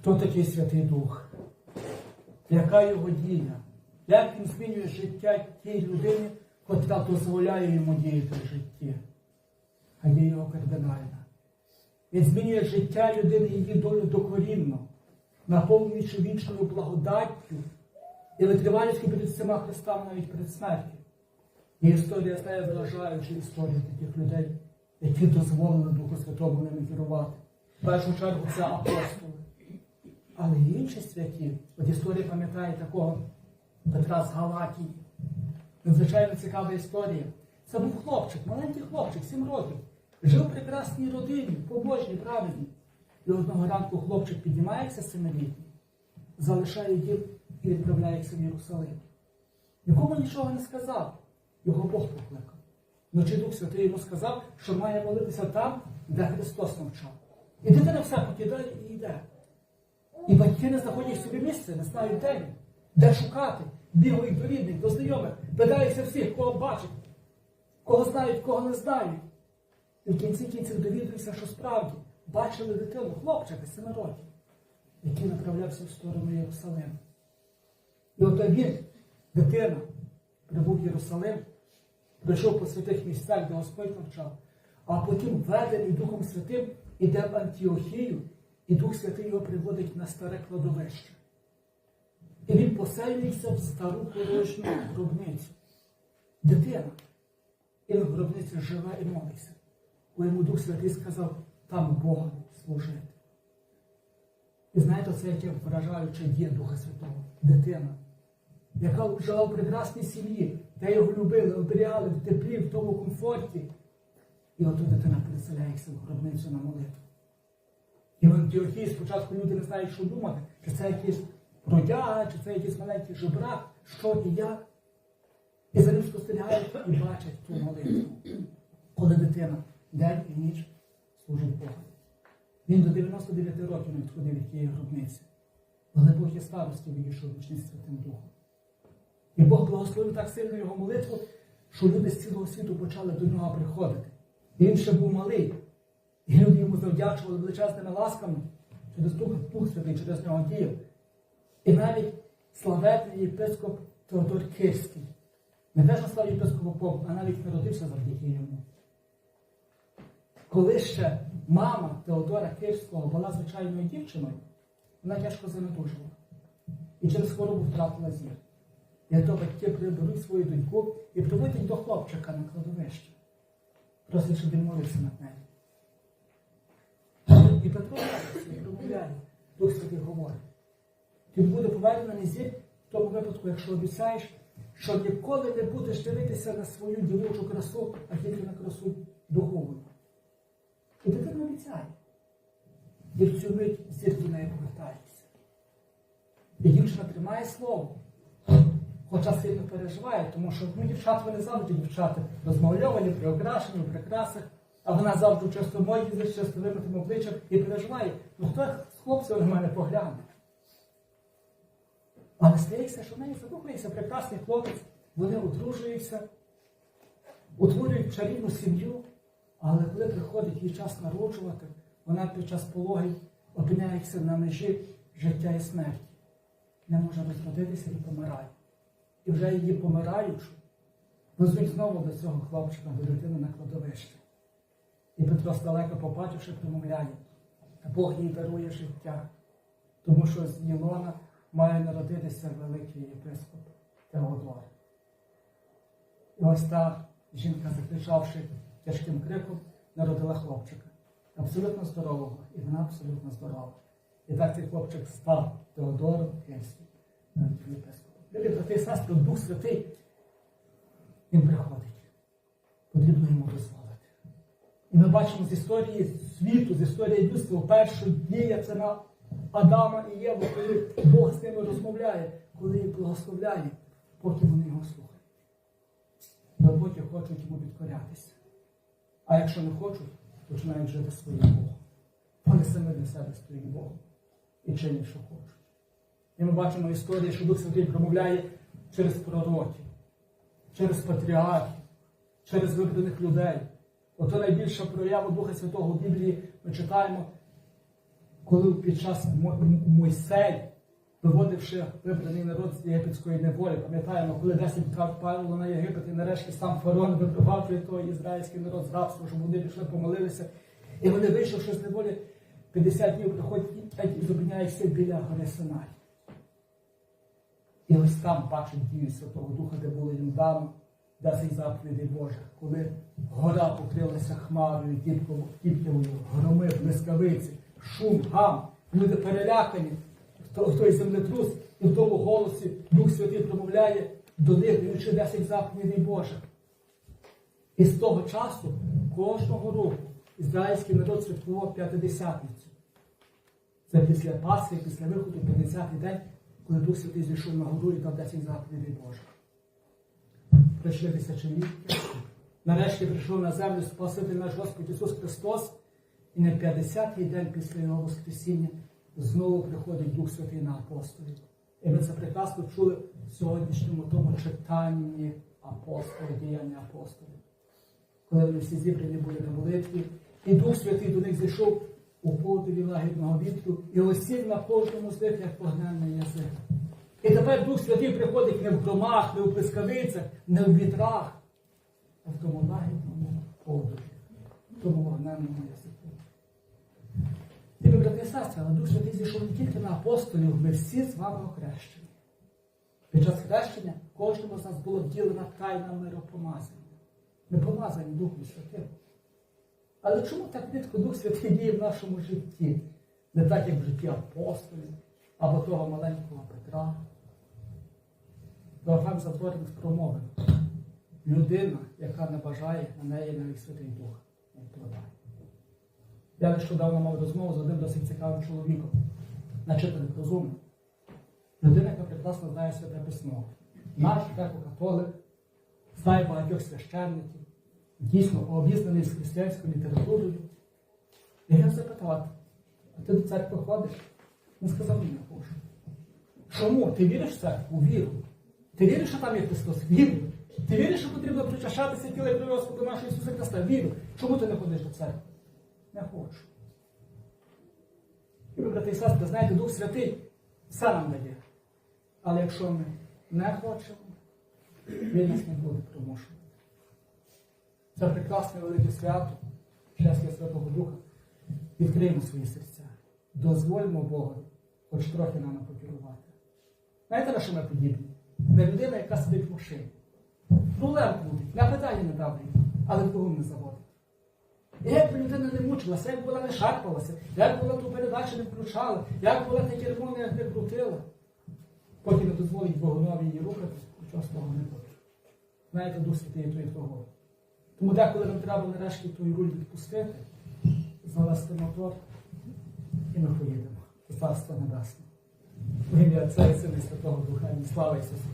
Хто такий Святий Дух? Яка його дія? Як він змінює життя тієї людини, котра дозволяє йому діяти в житті? А є його кардинальна. Він змінює життя людини, її долю докорінно, наповнюючи вічною благодаттю і витривалістю перед всіма Христами навіть перед смертю. І історія стає вражаючою історією таких людей, які дозволили Духу Святому ними керувати. В першу чергу це апостоли. Але й інші святі, от історія пам'ятає такого Петра з Галатії. Надзвичайно цікава історія. Це був хлопчик, маленький хлопчик, 7 років. Жив в прекрасній родині, побожній, праведній. І одного ранку хлопчик піднімається семилітній, залишає дім і відправляється в Єрусалим. Нікому нічого не сказав. Його Бог покликав. Вночі Дух Святий йому сказав, що має молитися там, де Христос навчав. І дитина все покидає і йде. І батьки не знаходять собі місце, не знають де де шукати, бігають до рідних, до знайомих, питаються всіх, кого бачать, кого знають, кого не знають. І в кінці кінців довідуються, що справді бачили дитину, хлопчика семи років, який направлявся в сторону Єрусалиму. І от він, дитина, прибув в Єрусалим, прийшов по святих місцях, де Господь навчав, а потім ведений Духом Святим іде в Антіохію, і Дух Святий його приводить на старе кладовище. І він поселюється в стару порожню гробницю. Дитина. І в гробниці живе і молиться. Бо йому Дух Святий сказав, там Бога служити. І знаєте, це яке вражаюче діє Духа Святого, дитина, яка жила в прекрасній сім'ї, де його любили, оберігали в теплі, в тому комфорті. І от дитина переселяється в гробницю на молитву. І в Антіохії спочатку люди не знають, що думати, чи це якийсь бродяга, чи це якийсь маленький жебрак, що і як. І за ним спостерігають і бачать ту молитву, коли дитина день і ніч служить Богу. Він до 99 років не відходив від тієї гробниці. Бог є старості відійшов вічність Святим Духом. І Бог благословив так сильно його молитву, що люди з цілого світу почали до нього приходити. І він ще був малий. Йому завдячували величезними ласками через Дух, Дух Святий, через нього діяв. І навіть славетний єпископ Теодор Кирський. Не те, що став єпископом, а навіть народився завдяки йому. Коли ще мама Теодора Кирського була звичайною дівчиною, вона тяжко занедужила. І через хворобу втратила зір. І то батьки приберуть свою доньку і приводять до хлопчика на кладовище. Просять, щоб він молився над нею. І і промовляє, Дух Святий говорить. Ти буде повернений зір в тому випадку, якщо обіцяєш, що ніколи не будеш дивитися на свою дівочу красу, а тільки на красу духовну. І дитина обіцяє. І в цю мить зір до неї повертається. І дівчина тримає слово. Хоча сильно переживає, тому що ну, дівчата вони завжди дівчата розмовльовані, приокрашені, в прикрасах, а вона завжди в чистомоді, з чисто вимитим обличчям і переживає, ну хто з хлопців на мене погляне. Але стається, що в неї закохується прекрасний хлопець, вони одружуються, утворюють чарівну сім'ю, але коли приходить їй час народжувати, вона під час пологів опиняється на межі життя і смерті. Не може розродитися і помирає. І вже її помираючи, везуть знову до цього хлопчика, до дитини на Петро здалека побачивши, промовляє, Бог їй дарує життя, тому що з Ілона має народитися великий єпископ Теодор. І ось та жінка, закричавши тяжким криком, народила хлопчика. Абсолютно здорового, і вона абсолютно здорова. І так цей хлопчик став Теодором Київським, єпископом. Брати і сестри, Дух Святий, він приходить. Потрібно йому дозволити. І ми бачимо з історії світу, з історії людства, першу дія це на Адама і Єву, коли Бог з ними розмовляє, коли їх благословляє, поки вони його слухають. Бо поки хочуть йому підкорятися. А якщо не хочуть, починають жити своїм Богом. Вони самі для себе стоїть Богом і чинять, що хочуть. І ми бачимо історію, що Дух Святий промовляє через пророків, через патріархів, через вибраних людей. Ото найбільша проява Духа Святого в Біблії ми читаємо коли під час Мойсей, виводивши вибраний народ з єгипетської неволі, пам'ятаємо, коли 10 прав пало на Єгипет, і нарешті сам фараон випроваджує той ізраїльський народ з рабства, щоб вони пішли помолилися. І вони, вийшовши з неволі, 50 днів приходять і зупиняються біля гори Синай. І ось там бачить дію Святого Духа, де було їм дано 10 заповідей Божих, коли гора покрилася хмарою, дібкою, громи, блискавиці, шум, гам, люди перелякані, той землетрус, і в тому голосі Дух Святий промовляє до них, даючи 10 заповідей Божих. І з того часу кожного року ізраїльський народ святкував п'ятидесятницю. Це після Пасхи, після виходу 50-й день, коли Дух Святий зійшов на гору і дав 10 заповідей Божих. Прийшли тисячоліття. Нарешті прийшов на землю Спаситель наш Господь Ісус Христос, і на 50-й день після Його Воскресіння знову приходить Дух Святий на апостолів. І ми це прекрасно чули в сьогоднішньому тому читанні апостолів, діяння апостолів. Коли вони всі зібрані були на молитві, і Дух Святий до них зійшов у подиві лагідного вітру і осів на кожному з них, як вогненний язик. І тепер Дух Святий приходить не в громах, не в блискавицях, не в вітрах, а в тому лагідному подиві, в тому вогненному язику. Любі брати і сестри, але Дух Святий зійшов не тільки на апостолів, ми всі з вами охрещені. Під час хрещення кожному з нас було вділена тайна миропомазання. Ми помазані Духом Святим. Але чому так рідко Дух Святий діє в нашому житті? Не так, як в житті апостолів або того маленького Петра. Дофан Затворник промовив. Людина, яка не бажає, на неї навіть Святий Дух не впливає. Я нещодавно мав розмову з одним досить цікавим чоловіком, начитаним розумним. Людина, яка прекрасно знає святе письмо. Наш греко-католик, знає багатьох священників, дійсно обізнаний з християнською літературою. І я запитав, а ти до церкви ходиш? Він сказав, ні, не хочу. Чому? Ти віриш в церкву? Віру. Ти віриш, що там є Христос? Вірю. Ти віриш, що потрібно причащатися тіла і крові Господа нашого Ісуса Христа? Вірю. Чому ти не ходиш до церкви? Не хочу. І ви, брати і сестри, знаєте, Дух Святий все нам дає. Але якщо ми не хочемо, він нас не буде примушувати. Це прекрасне велике свято, щастя Святого Духа. Відкриємо свої серця. Дозвольмо Богу, хоч трохи нами покерувати. Знаєте, на що ми подібні? Не людина, яка сидить в машині. Рулем крутить, на питання не дав їй, але двигун не заводить. І як би людина не мучилася, як вона не шарпалася, як вона ту передачу не включала, як вона те кермо не, не крутила, поки не дозволить двигунові її рухатись, нічого з того не буде. Знаєте, Дух Святий то і того. Тому деколи нам треба нарешті той руль відпустити, завести мотор, і ми поїдемо. до Царства Небесного. В ім'я Отця і Сина і Святого Духа. Слава Ісусу!